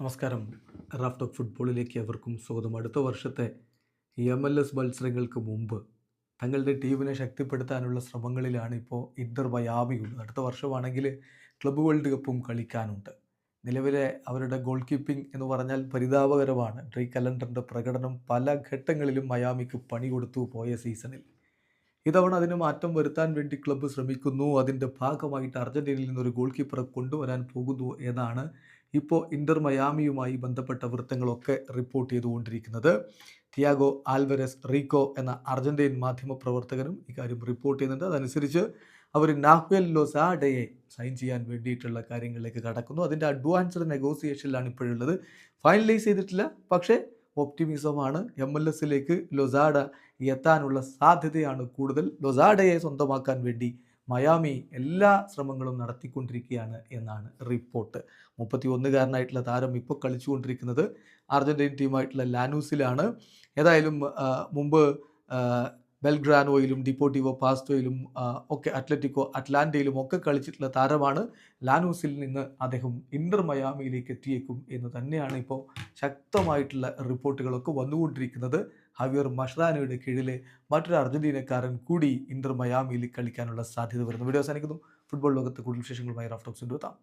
നമസ്കാരം. Raf talk ഫുട്ബോളിലേക്ക് അവർക്കും സ്വാഗതം. അടുത്ത വർഷത്തെ എം എൽ എസ് മത്സരങ്ങൾക്ക് മുമ്പ് തങ്ങളുടെ ടീമിനെ ശക്തിപ്പെടുത്താനുള്ള ശ്രമങ്ങളിലാണ് ഇപ്പോൾ ഇന്റർ മയാമിയുള്ളത് അടുത്ത വർഷമാണെങ്കിൽ ക്ലബ് വേൾഡ് കപ്പും കളിക്കാനുണ്ട്. നിലവിലെ അവരുടെ ഗോൾ കീപ്പിംഗ് എന്ന് പറഞ്ഞാൽ പരിതാപകരമാണ്. ഡ്രീ കലണ്ടറിന്റെ പ്രകടനം പല ഘട്ടങ്ങളിലും മയാമിക്ക് പണി കൊടുത്തു പോയ സീസണിൽ. ഇതവണ അതിന് മാറ്റം വരുത്താൻ വേണ്ടി ക്ലബ്ബ് ശ്രമിക്കുന്നു. അതിന്റെ ഭാഗമായിട്ട് അർജന്റീനയിൽ നിന്നൊരു ഗോൾ കീപ്പറെ കൊണ്ടുവരാൻ പോകുന്നു എന്നാണ് ഇപ്പോൾ ഇന്റർ മയാമിയുമായി ബന്ധപ്പെട്ട വൃത്തങ്ങളൊക്കെ റിപ്പോർട്ട് ചെയ്തുകൊണ്ടിരിക്കുന്നത്. തിയാഗോ ആൽവരസ് റീക്കോ എന്ന അർജന്റീൻ മാധ്യമ പ്രവർത്തകനും ഇക്കാര്യം റിപ്പോർട്ട് ചെയ്യുന്നുണ്ട്. അതനുസരിച്ച് അവർ നാഹ്വൽ ലോസാഡയെ സൈൻ ചെയ്യാൻ വേണ്ടിയിട്ടുള്ള കാര്യങ്ങളിലേക്ക് കടക്കുന്നു. അതിന്റെ അഡ്വാൻസ്ഡ് നെഗോസിയേഷനിലാണ് ഇപ്പോഴുള്ളത്. ഫൈനലൈസ് ചെയ്തിട്ടില്ല. പക്ഷേ ഒപ്റ്റിമിസമാണ് എം എൽ എസിലേക്ക് ലൊസാഡ എത്താനുള്ള സാധ്യതയാണ് കൂടുതൽ. ലൊസാഡയെ സ്വന്തമാക്കാൻ വേണ്ടി മയാമി എല്ലാ ശ്രമങ്ങളും നടത്തിക്കൊണ്ടിരിക്കുകയാണ് എന്നാണ് റിപ്പോർട്ട്. മുപ്പത്തി ഒന്നുകാരനായിട്ടുള്ള താരം ഇപ്പോൾ കളിച്ചുകൊണ്ടിരിക്കുന്നത് അർജന്റീൻ ടീമായിട്ടുള്ള ലാനൂസിലാണ്. ഏതായാലും മുമ്പ് ബെൽഗ്രാനോയിലും ഡിപ്പോട്ടിവോ പാസ്തോയിലും ഒക്കെ അത്ലറ്റിക്കോ അറ്റ്ലാന്റയിലും ഒക്കെ കളിച്ചിട്ടുള്ള താരമാണ് ലാനൂസിൽ നിന്ന് അദ്ദേഹം ഇന്റർ മയാമിയിലേക്ക് എത്തിയേക്കും എന്ന് തന്നെയാണ് ഇപ്പോൾ ശക്തമായിട്ടുള്ള റിപ്പോർട്ടുകളൊക്കെ വന്നുകൊണ്ടിരിക്കുന്നത്. ഹവിയർ മഷ്റാനയുടെ കീഴിലെ മറ്റൊരു അർജന്റീനക്കാരൻ കൂടി ഇന്റർ മയാമിയിൽ കളിക്കാനുള്ള സാധ്യത വരുന്നു. വീഡിയോ അവസാനിക്കുന്നു. ഫുട്ബോൾ ലോകത്ത് കൂടുതൽ വിശേഷങ്ങളുമായി ടോക്സ് എത്താം.